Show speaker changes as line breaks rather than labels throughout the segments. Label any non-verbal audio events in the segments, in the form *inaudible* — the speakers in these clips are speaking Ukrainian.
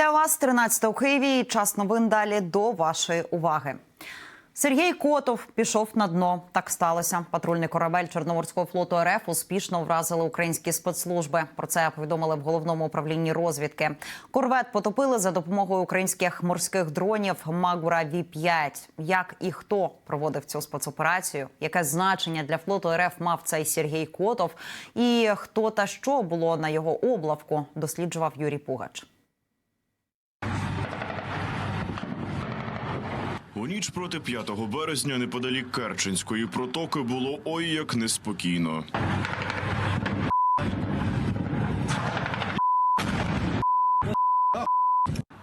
Вітаю вас 13 у Києві. Час новин далі до вашої уваги. Сергій Котов пішов на дно. Так сталося. Патрульний корабель Чорноморського флоту РФ успішно вразили українські спецслужби. Про це повідомили в головному управлінні розвідки. Корвет потопили за допомогою українських морських дронів Магура Ві 5 Як і хто проводив цю спецоперацію? Яке значення для флоту РФ мав цей Сергій Котов? І хто та що було на його облавку? Досліджував Юрій Пугач.
Ніч проти 5 березня неподалік Керченської протоки було ой як неспокійно.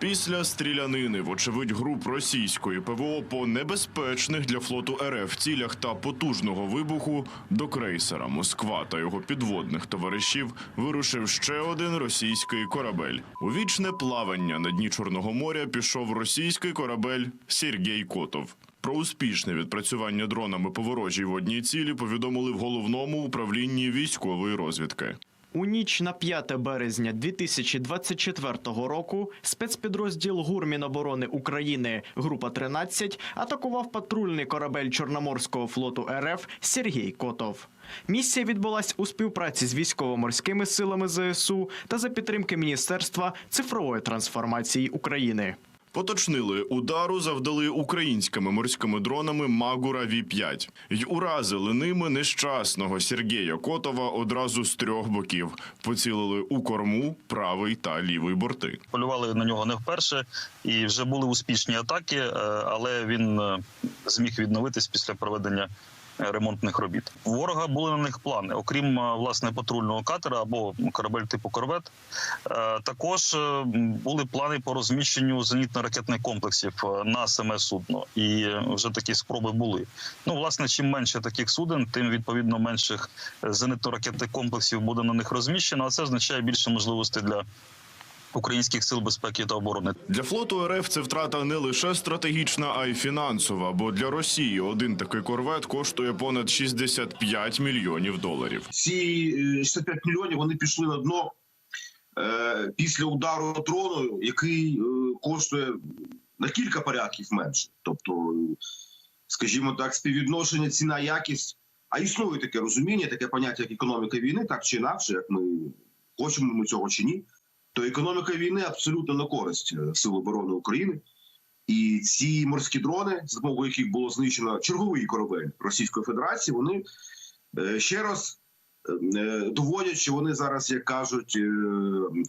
Після стрілянини, вочевидь, груп російської ПВО по небезпечних для флоту РФ цілях та потужного вибуху до крейсера Москва та його підводних товаришів вирушив ще один російський корабель. У вічне плавання на дні Чорного моря пішов російський корабель Сергій Котов. Про успішне відпрацювання дронами по ворожій водній цілі повідомили в головному управлінні військової розвідки.
У ніч на 5 березня 2024 року спецпідрозділ ГУР Міноборони України група 13 атакував патрульний корабель Чорноморського флоту РФ Сергій Котов. Місія відбулась у співпраці з військово-морськими силами ЗСУ та за підтримки Міністерства цифрової трансформації України.
Поточнили удару завдали українськими морськими дронами Магура Ві 5 й уразили ними нещасного Сергія Котова одразу з трьох боків. Поцілили у корму, правий та лівий борти.
полювали на нього не вперше, і вже були успішні атаки, е, але він е, зміг відновитись після проведення. Ремонтних робіт У ворога були на них плани, окрім е, власне патрульного катера або корабель типу корвет. е, Також е, були плани по розміщенню зенітно-ракетних комплексів на саме судно, і вже такі спроби були. Ну, власне, чим менше таких суден, тим відповідно менших зенітно-ракетних комплексів буде на них розміщено. А це означає більше можливостей для українських сил безпеки та оборони.
Для флоту РФ це втрата не лише стратегічна, а й фінансова. Бо для Росії один такий корвет коштує понад 65 мільйонів доларів.
ці е, 65 мільйонів вони пішли на дно е, після удару дроною, який е, коштує на кілька порядків менше. Тобто, е, скажімо так, співвідношення ціна якість. А існує таке розуміння, таке поняття як економіка війни, так чи інакше, як ми хочемо ми цього чи ні. То економіка війни абсолютно на користь е, Сил оборони України. І ці морські дрони, з допомогою яких було знищено черговий корабель Російської Федерації, вони е, ще раз е, доводять, що вони зараз, як кажуть,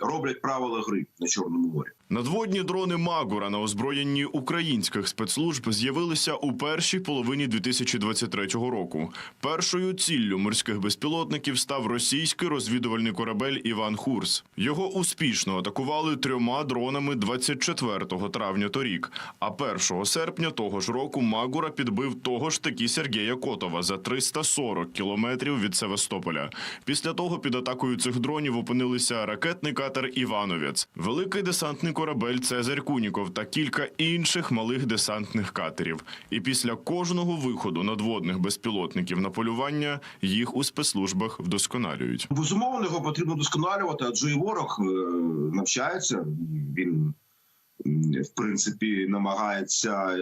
роблять правила гри на Чорному морі.
Надводні дрони Магура на озброєнні українських спецслужб з'явилися у першій половині 2023 року. Першою ціллю морських безпілотників став російський розвідувальний корабель Іван Хурс. Його успішно атакували трьома дронами 24 травня торік. А 1 серпня того ж року Магура підбив того ж таки Сергія Котова за 340 кілометрів від Севастополя. Після того під атакою цих дронів опинилися ракетний катер Івановець, великий десантний корабель Цезарь Куніков та кілька інших малих десантних катерів. І після кожного виходу надводних безпілотників на полювання їх у спецслужбах вдосконалюють.
Безумовно, його потрібно досконалювати, адже і ворог е, навчається. Він в принципі намагається е,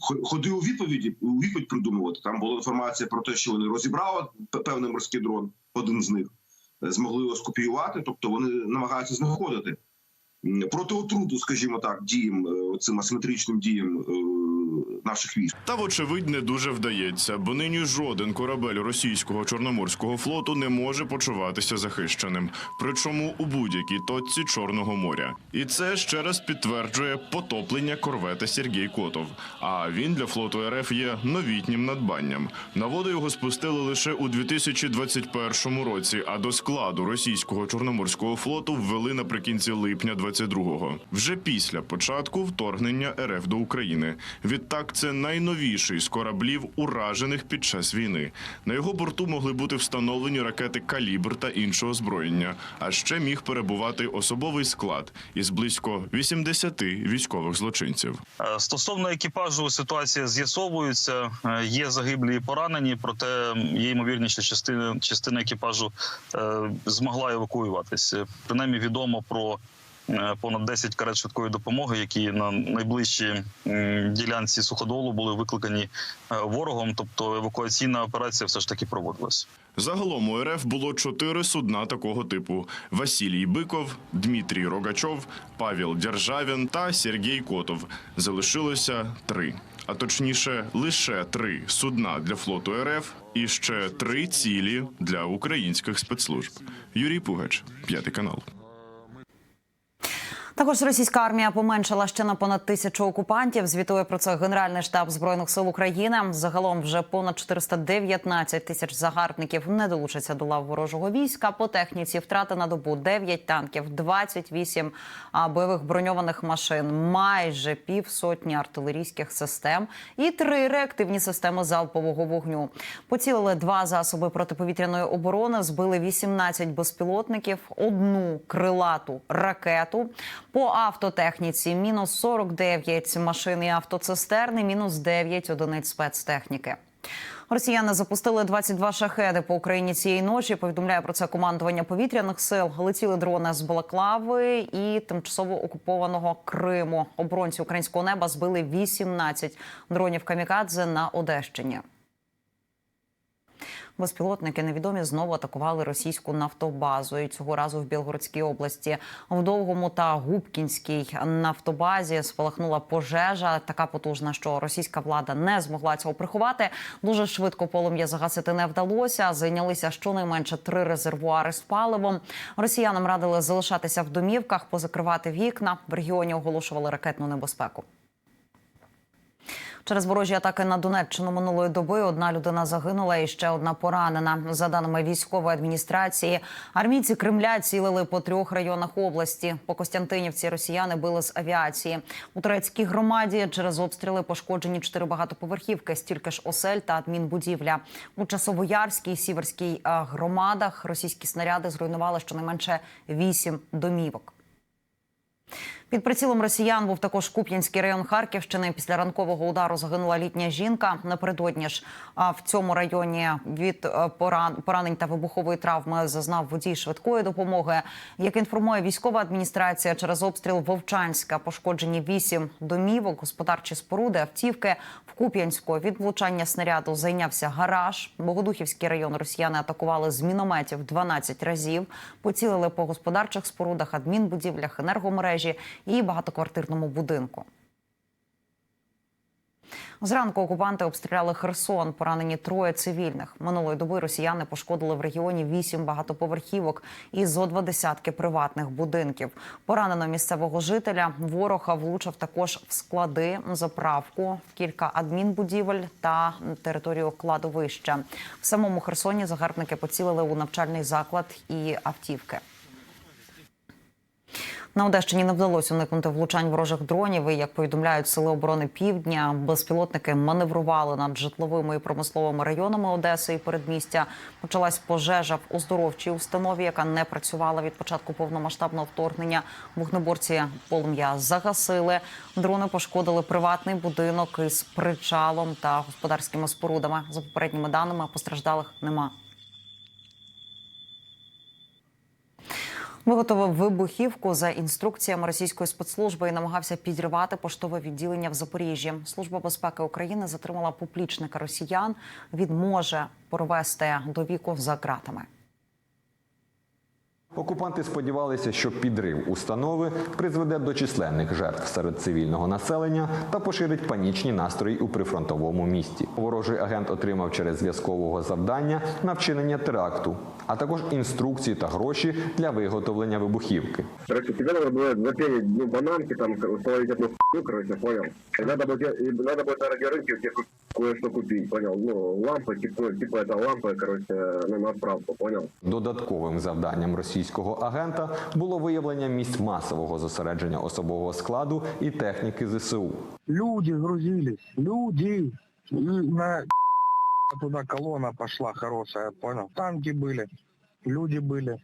хо- ходи у відповіді у відповідь придумувати. Там була інформація про те, що вони розібрали певний морський дрон, один з них е, змогли його скопіювати. Тобто вони намагаються знаходити протиотруту, скажімо так, діям е, цим асиметричним діям е, наших військ.
Та, вочевидь, не дуже вдається, бо нині жоден корабель російського чорноморського флоту не може почуватися захищеним, причому у будь-якій точці Чорного моря. І це ще раз підтверджує потоплення корвета Сергій Котов. А він для флоту РФ є новітнім надбанням. На воду його спустили лише у 2021 році. А до складу російського чорноморського флоту ввели наприкінці липня 22-го. Вже після початку вторгнення РФ до України. Відтак, це найновіший з кораблів, уражених під час війни. На його борту могли бути встановлені ракети Калібр та іншого озброєння. А ще міг перебувати особовий склад із близько 80 військових злочинців.
Е, Стосовно екіпажу, ситуація з'ясовується. Е, Є загиблі і поранені, проте є ймовірність, що частина частина екіпажу е, змогла евакуюватися. Принаймні відомо про понад 10 карет швидкої допомоги, які на найближчій ділянці суходолу були викликані е, ворогом. Тобто евакуаційна операція все ж таки проводилась.
Загалом у РФ було чотири судна такого типу: Василій Биков, Дмитрій Рогачов, Павел Державін та Сергій Котов. Залишилося три. А точніше, лише три судна для флоту РФ і ще три цілі для українських спецслужб. Юрій Пугач, п'ятий канал.
Також російська армія поменшила ще на понад тисячу окупантів. Звітує про це Генеральний штаб збройних сил України. Загалом вже понад 419 тисяч загарбників не долучаться до лав ворожого війська. По техніці втрати на добу 9 танків, 28 а, бойових броньованих машин, майже півсотні артилерійських систем і три реактивні системи залпового вогню. Поцілили два засоби протиповітряної оборони, збили 18 безпілотників, одну крилату ракету. По автотехніці мінус 49 машин і автоцистерни, мінус 9 одиниць спецтехніки. Росіяни запустили 22 шахеди по Україні цієї ночі. Повідомляє про це командування повітряних сил. Летіли дрони з Балаклави і тимчасово окупованого Криму. Оборонці українського неба збили 18 дронів камікадзе на Одещині. Безпілотники невідомі знову атакували російську нафтобазу. І цього разу в Білгородській області в Довгому та Губкінській нафтобазі спалахнула пожежа, така потужна, що російська влада не змогла цього приховати. Дуже швидко полум'я загасити не вдалося. Зайнялися щонайменше три резервуари з паливом. Росіянам радили залишатися в домівках, позакривати вікна. В регіоні оголошували ракетну небезпеку. Через ворожі атаки на Донеччину минулої доби одна людина загинула і ще одна поранена. За даними військової адміністрації, армійці Кремля цілили по трьох районах області. По Костянтинівці росіяни били з авіації. У турецькій громаді через обстріли пошкоджені чотири багатоповерхівки, стільки ж осель та адмінбудівля. У Часовоярській сіверській е, громадах російські снаряди зруйнували щонайменше вісім домівок. Під прицілом росіян був також Куп'янський район Харківщини. Після ранкового удару загинула літня жінка. Напередодні ж в цьому районі від е, поран- поранень та вибухової травми зазнав водій швидкої допомоги. Як інформує військова адміністрація, через обстріл Вовчанська пошкоджені вісім домівок, господарчі споруди, автівки. В Куп'янську від влучання снаряду зайнявся гараж. Богодухівський район росіяни атакували з мінометів 12 разів. Поцілили по господарчих спорудах, адмінбудівлях, енергомережі і багатоквартирному будинку. Зранку окупанти обстріляли Херсон. Поранені троє цивільних. Минулої доби росіяни пошкодили в регіоні вісім багатоповерхівок і зо два десятки приватних будинків. Поранено місцевого жителя. Ворога влучив також в склади, заправку, кілька адмінбудівель та територію кладовища. В самому Херсоні загарбники поцілили у навчальний заклад і автівки. На Одещині не вдалося уникнути влучань ворожих дронів. І як повідомляють сили оборони Півдня, безпілотники маневрували над житловими і промисловими районами Одеси і передмістя. Почалась пожежа в оздоровчій установі, яка не працювала від початку повномасштабного вторгнення. Вогнеборці полум'я загасили. Дрони пошкодили приватний будинок із причалом та господарськими спорудами. За попередніми даними постраждалих нема. Виготовив вибухівку за інструкціями російської спецслужби і намагався підірвати поштове відділення в Запоріжжі. Служба безпеки України затримала поплічника росіян. Він може провести до віку за ґратами.
Окупанти сподівалися, що підрив установи призведе до численних жертв серед цивільного населення та поширить панічні настрої у прифронтовому місті. Ворожий агент отримав через зв'язкового завдання на вчинення теракту, а також інструкції та гроші для виготовлення вибухівки.
Короче, тебе надо будет запенить ну, бананки, там, кор- установить одну хуйню, короче, понял? И надо будет, и надо будет на радиорынке у тебя ку- кое-что купить, понял? Ну, лампы, типа, ну, типа это лампы, короче, ну, на отправку, понял?
Додатковим завданням російського агента було виявлення місць масового зосередження особового складу і техніки ЗСУ.
люди грузились, люди. На *laughs* туда колонна пошла хорошая, понял? Танки были, люди были.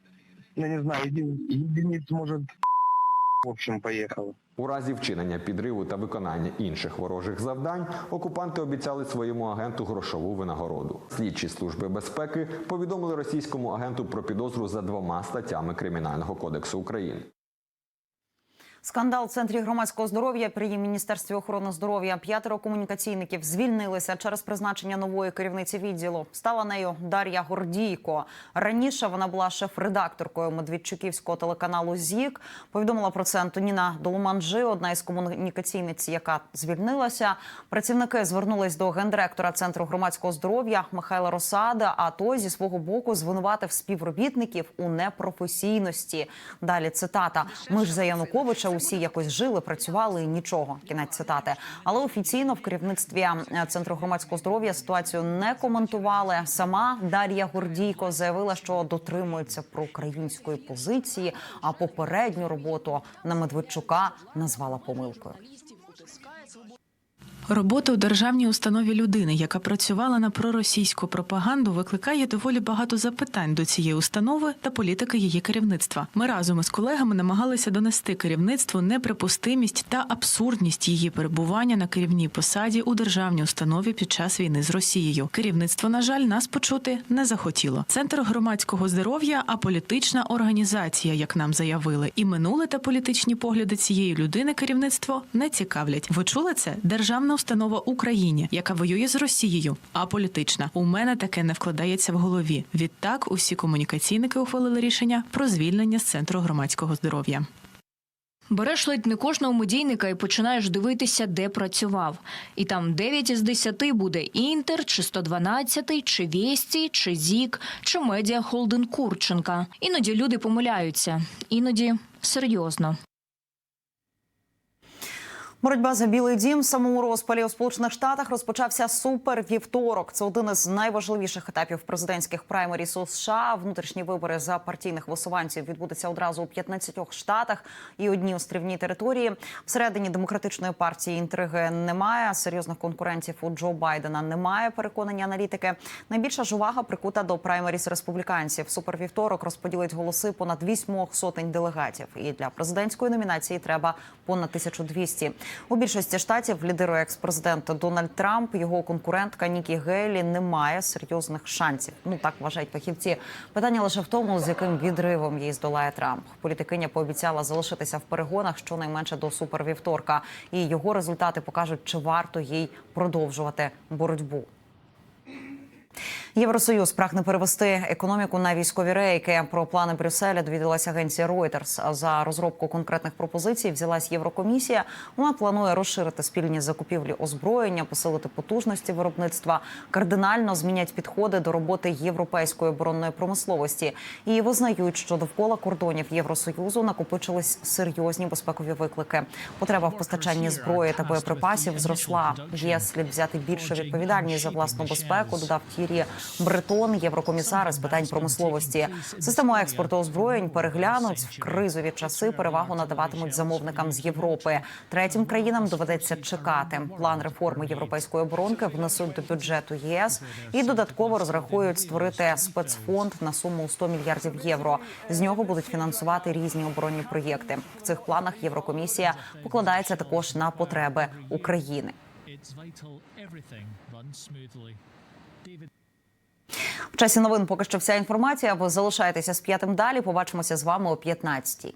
Я не знаю, еди- единиц, может, *laughs* в общем, поехало.
У разі вчинення підриву та виконання інших ворожих завдань окупанти обіцяли своєму агенту грошову винагороду. Слідчі служби безпеки повідомили російському агенту про підозру за двома статтями Кримінального кодексу України.
Скандал в центрі громадського здоров'я при міністерстві охорони здоров'я. П'ятеро комунікаційників звільнилися через призначення нової керівниці відділу. Стала нею Дар'я Гордійко. Раніше вона була шеф-редакторкою Медведчуківського телеканалу ЗІК. Повідомила про це Антоніна Долуманджи, одна із комунікаційниць, яка звільнилася. Працівники звернулись до гендиректора центру громадського здоров'я Михайла Росада. А той зі свого боку звинуватив співробітників у непрофесійності. Далі цитата: Ми ж за Януковича усі якось жили, працювали і нічого. Кінець цитати. Але офіційно в керівництві е, центру громадського здоров'я ситуацію не коментували. Сама Дар'я Гордійко заявила, що дотримується проукраїнської позиції, а попередню роботу на Медведчука назвала помилкою.
Робота у державній установі людини, яка працювала на проросійську пропаганду, викликає доволі багато запитань до цієї установи та політики її керівництва. Ми разом із колегами намагалися донести керівництву неприпустимість та абсурдність її перебування на керівній посаді у державній установі під час війни з Росією. Керівництво, на жаль, нас почути не захотіло. Центр громадського здоров'я аполітична організація, як нам заявили, і минуле та політичні погляди цієї людини керівництво не цікавлять. Ви чули це? Державна установа Україні, яка воює з Росією, аполітична. У мене таке не вкладається в голові. Відтак, усі комунікаційники ухвалили рішення про звільнення з центру громадського здоров'я.
Береш ледь не кожного медійника і починаєш дивитися, де працював. І там 9 із 10 буде Інтер, чи 112, чи Вєсті, чи Зік, чи Медіа Холдинг Курченка. Іноді люди помиляються, іноді серйозно.
Боротьба за білий дім в самому розпалі у Сполучених Штатах розпочався супер вівторок. Це один із найважливіших етапів президентських праймеріс у США. Внутрішні вибори за партійних висуванців відбудуться одразу у 15 штатах і одній острівній території. Всередині демократичної партії інтриги немає. Серйозних конкурентів у Джо Байдена немає. Переконані аналітики. Найбільша ж увага прикута до праймеріс республіканців. Супер вівторок розподілить голоси понад вісьмох сотень делегатів. І для президентської номінації треба понад 1200. У більшості штатів лідирує екс-президент Дональд Трамп. Його конкурентка Нікі Гейлі не має серйозних шансів. Ну так вважають фахівці. Питання лише в тому, з яким відривом її здолає Трамп. Політикиня пообіцяла залишитися в перегонах щонайменше до супервівторка. І його результати покажуть, чи варто їй продовжувати боротьбу. Євросоюз прагне перевести економіку на військові рейки. Про плани Брюсселя довідалася агенція Reuters. За розробку конкретних пропозицій взялась Єврокомісія. Вона планує розширити спільні закупівлі озброєння, посилити потужності виробництва, кардинально змінять підходи до роботи європейської оборонної промисловості і визнають, що довкола кордонів Євросоюзу накопичились серйозні безпекові виклики. Потреба в постачанні зброї та боєприпасів зросла. ЄС слід взяти більшу відповідальність за власну безпеку. Додав Тірі Бретон, єврокомісар з питань промисловості. Систему експорту озброєнь переглянуть в кризові часи. Перевагу надаватимуть замовникам з Європи. Третім країнам доведеться чекати. План реформи європейської оборонки внесуть до бюджету ЄС і додатково розрахують створити спецфонд на суму у 100 мільярдів євро. З нього будуть фінансувати різні оборонні проєкти. В цих планах Єврокомісія покладається також на потреби України. В часі новин поки що вся інформація. Ви залишаєтеся з п'ятим далі. Побачимося з вами о 15-й.